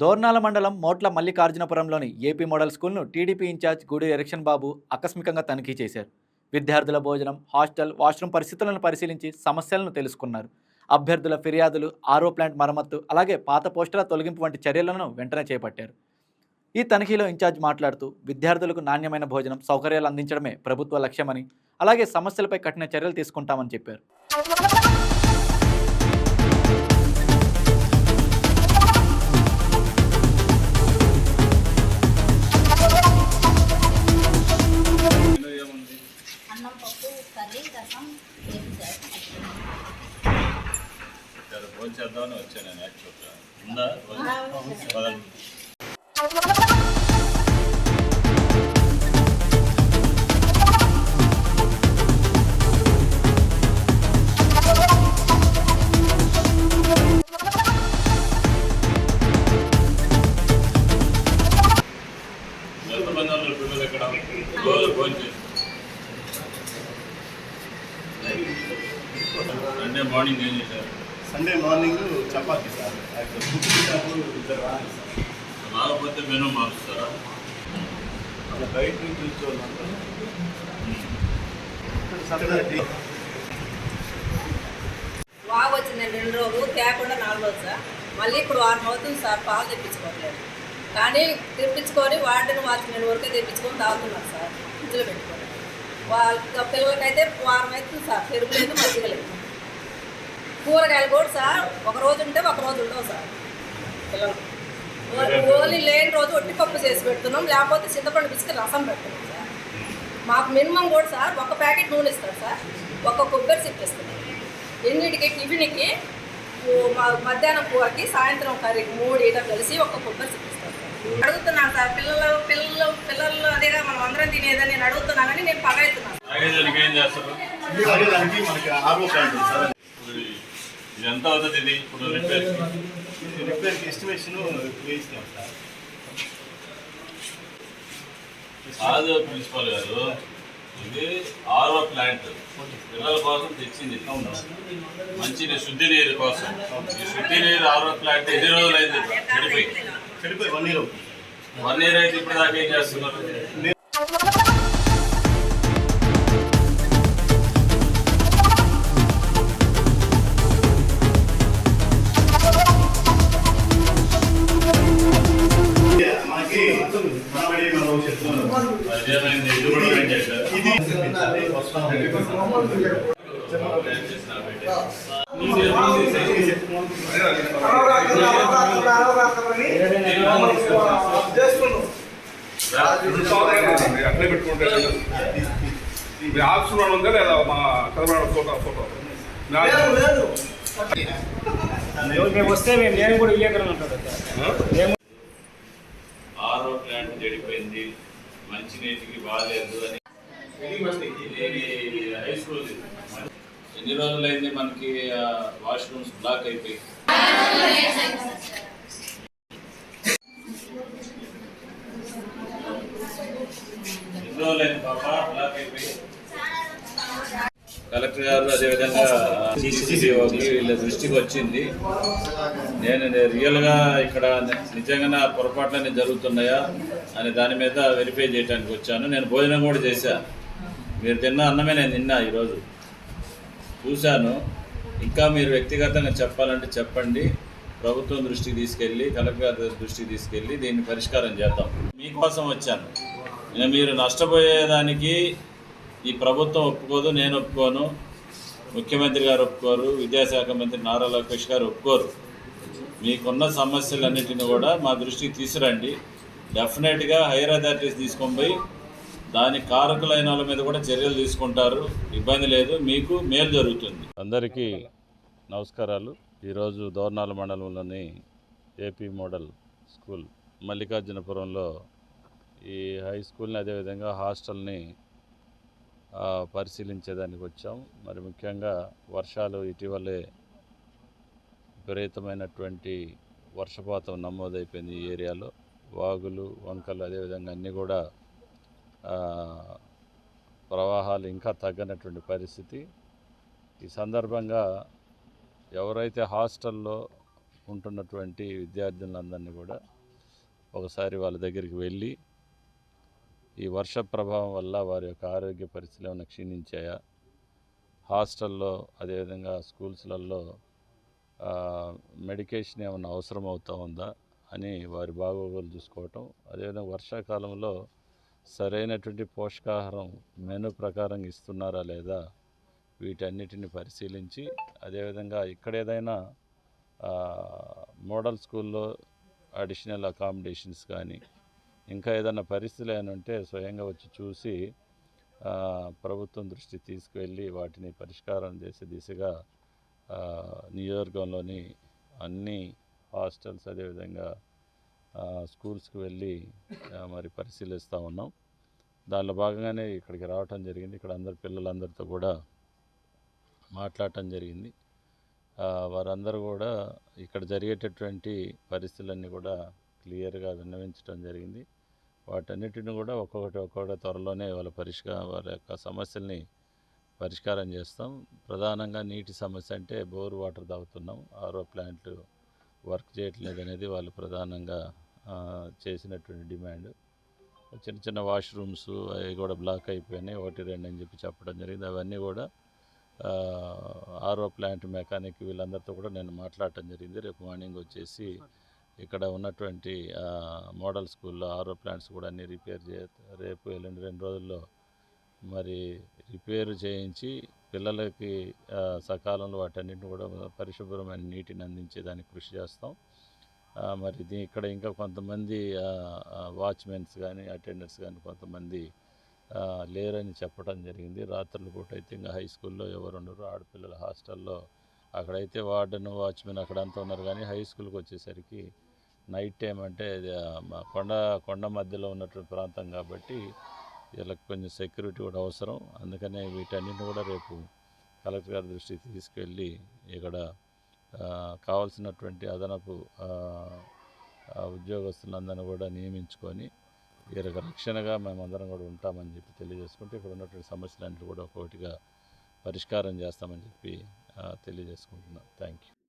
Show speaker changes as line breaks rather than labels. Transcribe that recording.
దోర్నాల మండలం మోట్ల మల్లికార్జునపురంలోని AP model స్కూల్ను టీడీపీ ఇన్ఛార్జ్ గూడి ఎరక్షన్ బాబు ఆకస్మికంగా తనిఖీ చేశారు. విద్యార్థుల భోజనం హాస్టల్ వాష్రూమ్ పరిస్థితులను పరిశీలించి సమస్యలను తెలుసుకున్నారు. అభ్యర్థుల ఫిర్యాదులు ఆరో ప్లాంట్ మరమ్మత్తు అలాగే పాత పోస్టుల తొలగింపు వంటి చర్యలను వెంటనే చేపట్టారు. ఈ తనిఖీలో ఇన్ఛార్జ్ మాట్లాడుతూ విద్యార్థులకు నాణ్యమైన భోజనం సౌకర్యాలు అందించడమే ప్రభుత్వ లక్ష్యమని అలాగే సమస్యలపై కఠిన చర్యలు తీసుకుంటామని చెప్పారు.
రసం
భోజనం చేద్దామని వచ్చాను నేను యాక్చువల్గా. ఉందా? సండే మార్నింగ్ ఏం చేశారు?
Sunday morning chapati sir.
రాకపోతే మెనూ మారుస్తారా?
అలా బయట నుంచి వచ్చేవాళ్ళంతా సపరేట్
బాగా వచ్చింది రెండు రోజులు. తేకుండా నాలుగు రోజులు సార్. మళ్ళీ ఇప్పుడు వారం అవుతుంది సార్ పాలు తెప్పించుకోవట్లేదు. కానీ తెప్పించుకొని వాటిని వాచ్మెన్ వరకే తెప్పించుకొని తాగుతున్నారు సార్. ఫ్రిడ్జ్లో పెట్టుకొని. వాళ్ళ పిల్లలకైతే వారం అవుతుంది సార్. పెరుగు లేదు మజ్జిగ లేదు కూరగాయలు కూడా సార్ ఒక రోజు ఉంటే ఒక రోజు ఉండవు సార్. పిల్లలు. ఓన్లీ లేని రోజు ఒట్టి పప్పు చేసి పెడుతున్నాం లేకపోతే చింతపండు పిసికి రసం పెడుతున్నాం సార్. మాకు మినిమం కూడా సార్ ఒక ప్యాకెట్ నూనె ఇస్తారు సార్. ఒక కొబ్బరి చిప్ ఇస్తున్నారు ఎన్నిటికి? టిఫిన్కి మ- మధ్యాహ్నం కూరకి సాయంత్రం కర్రీకి మూడు ఇట కలిసి ఒక కొబ్బరి చిప్ ఇస్తారు సార్. అడుగుతున్నాను సార్ పిల్లలు పిల్లలు పిల్లలు అదేగా మనం అందరం తినేదని నేను అడుగుతున్నానని నేను పగ
ఇది ఎంత అవుతుంది ఇది ఇప్పుడు రిపేర్
ఇది రిపేర్కి ఎస్టిమేషన్ వేసినాం సార్.
కాదు ప్రిన్సిపల్ గారు ఇది ఆరో ప్లాంట్. పిల్లల కోసం తెచ్చింది. మంచి శుద్ధి నీరు కోసం. ఈ శుద్ధి నీరు ఆరో ప్లాంట్ ఎన్ని రోజులు అయింది చెడిపోయి
చెడిపోయి వన్ ఇయర్
వన్ ఇయర్ అయితే ఇప్పుడు దాకా ఏం చేస్తున్నారు?
అట్లే పెట్టుకుంటే మీ ఆఫీస్ ఉందా లేదా మా కదమడ ఫోటో ఫోటో
మేము వస్తే మేము నేను కూడా విలేకరులు ఉంటాడు సార్
ఆరో ప్లాంట్ చెడిపోయింది మంచినీటికి బాగాలేదు అని ఇది హై స్కూల్ ఇది. ఎన్ని రోజులైంది మనకి వాష్రూమ్స్ బ్లాక్ అయిపోయి? ఎన్ని రోజులైంది పాప? బ్లాక్ అయిపోయి? కలెక్టర్ గారు అదేవిధంగా వీళ్ళ దృష్టికి వచ్చింది. నేను రియల్గా ఇక్కడ నిజంగా పొరపాట్లన్నీ జరుగుతున్నాయా అనే దాని మీద వెరిఫై చేయడానికి వచ్చాను. నేను భోజనం కూడా చేశాను మీరు తిన్న అన్నమే నేను తిన్నా ఈరోజు. చూశాను. ఇంకా మీరు వ్యక్తిగతంగా చెప్పాలంటే చెప్పండి. ప్రభుత్వం దృష్టికి తీసుకెళ్ళి కలెక్టర్ దృష్టికి తీసుకెళ్ళి దీన్ని పరిష్కారం చేద్దాం. మీకోసం వచ్చాను. నేను మీరు నష్టపోయేదానికి ఈ ప్రభుత్వం ఒప్పుకోదు నేను ఒప్పుకోను. ముఖ్యమంత్రి గారు ఒప్పుకోరు విద్యాశాఖ మంత్రి నారా లోకేష్ గారు ఒప్పుకోరు. మీకున్న సమస్యలన్నింటిని కూడా మా దృష్టికి తీసుకురండి. డెఫినెట్గా హైయర్ అథారిటీస్ తీసుకొని పోయి దాని కారకులైన వాళ్ళ మీద కూడా చర్యలు తీసుకుంటారు. ఇబ్బంది లేదు. మీకు మేలు జరుగుతుంది. అందరికీ నమస్కారాలు. ఈరోజు దోర్నాల మండలంలోని ఏపీ మోడల్ స్కూల్ మల్లికార్జునపురంలో ఈ హై స్కూల్ని అదేవిధంగా హాస్టల్ని పరిశీలించేదానికి వచ్చాం. మరి ముఖ్యంగా వర్షాలు ఇటీవలే విపరీతమైనటువంటి వర్షపాతం నమోదైపోయింది ఈ ఏరియాలో. వాగులు వంకలు అదేవిధంగా అన్నీ కూడా ప్రవాహాలు ఇంకా తగ్గనటువంటి పరిస్థితి. ఈ సందర్భంగా ఎవరైతే హాస్టల్లో ఉంటున్నటువంటి విద్యార్థులందరినీ కూడా ఒకసారి వాళ్ళ దగ్గరికి వెళ్ళి ఈ వర్ష ప్రభావం వల్ల వారి యొక్క ఆరోగ్య పరిస్థితులు ఏమైనా క్షీణించాయా? హాస్టల్లో అదేవిధంగా స్కూల్స్లలో మెడికేషన్ ఏమైనా అవసరం అవుతూ ఉందా అని వారి బాగోగులు చూసుకోవటం అదేవిధంగా వర్షాకాలంలో సరైనటువంటి పోషకాహారం మెను ప్రకారం ఇస్తున్నారా లేదా వీటన్నిటిని పరిశీలించి అదేవిధంగా ఇక్కడ ఏదైనా మోడల్ స్కూల్లో అడిషనల్ అకామిడేషన్స్ కానీ ఇంకా ఏదైనా పరిస్థితులు ఏమైనా ఉంటే స్వయంగా వచ్చి చూసి ప్రభుత్వం దృష్టి తీసుకువెళ్ళి వాటిని పరిష్కారం చేసే దిశగా నియోజకవర్గంలోని అన్ని హాస్టల్స్ అదేవిధంగా స్కూల్స్కి వెళ్ళి మరి పరిశీలిస్తూ ఉన్నాం. దానిలో భాగంగానే ఇక్కడికి రావటం జరిగింది. ఇక్కడ అందరు పిల్లలందరితో కూడా మాట్లాడటం జరిగింది. వారందరూ కూడా ఇక్కడ జరిగేటటువంటి పరిస్థితులన్నీ కూడా క్లియర్గా విన్నవించడం జరిగింది. వాటన్నిటిని కూడా ఒక్కొక్కటి ఒక్కొక్కటి త్వరలోనే వాళ్ళ పరిష్కార వారి యొక్క సమస్యల్ని పరిష్కారం చేస్తాం. ప్రధానంగా నీటి సమస్య అంటే బోర్ వాటర్ తాగుతున్నాం. ఆరో ప్లాంట్లు వర్క్ చేయట్లేదు అనేది వాళ్ళు ప్రధానంగా చేసినటువంటి డిమాండ్. చిన్న చిన్న వాష్రూమ్స్ అవి కూడా బ్లాక్ అయిపోయినాయి. ఒకటి రెండు అని చెప్పి చెప్పడం జరిగింది. అవన్నీ కూడా ఆర్ఓ ప్లాంట్ మెకానిక్ వీళ్ళందరితో కూడా నేను మాట్లాడటం జరిగింది. రేపు మార్నింగ్ వచ్చేసి ఇక్కడ ఉన్నటువంటి మోడల్ స్కూల్లో ఆర్ఓ ప్లాంట్స్ కూడా అన్ని రిపేర్ చే రేపు ఎల్లుండి రెండు రోజుల్లో మరి రిపేరు చేయించి పిల్లలకి సకాలంలో వాటన్నిటిని కూడా పరిశుభ్రమైన నీటిని అందించేదానికి కృషి చేస్తాం. మరి దీ ఇక్కడ ఇంకా కొంతమంది వాచ్మెన్స్ కానీ అటెండర్స్ కానీ కొంతమంది లేరని చెప్పడం జరిగింది. రాత్రుల పూట అయితే ఇంకా హై స్కూల్లో ఎవరు ఉండరు. ఆడపిల్లల హాస్టల్లో అక్కడైతే వార్డెన్ వాచ్మెన్ అక్కడంతా ఉన్నారు. కానీ హై స్కూల్కి వచ్చేసరికి నైట్ టైం అంటే కొండ కొండ మధ్యలో ఉన్నటువంటి ప్రాంతం కాబట్టి వీళ్ళకి కొంచెం సెక్యూరిటీ కూడా అవసరం. అందుకనే వీటన్నిటిని కూడా రేపు కలెక్టర్ గారి దృష్టికి తీసుకెళ్ళి ఇక్కడ కావాల్సినటువంటి అదనపు ఉద్యోగస్తులందరినీ కూడా నియమించుకొని వీరికి రక్షణగా మేమందరం కూడా ఉంటామని చెప్పి తెలియజేసుకుంటే ఇక్కడ ఉన్నటువంటి సమస్యలన్నీ కూడా ఒక్కొక్కటిగా పరిష్కారం చేస్తామని చెప్పి తెలియజేసుకుంటున్నాం. Thank you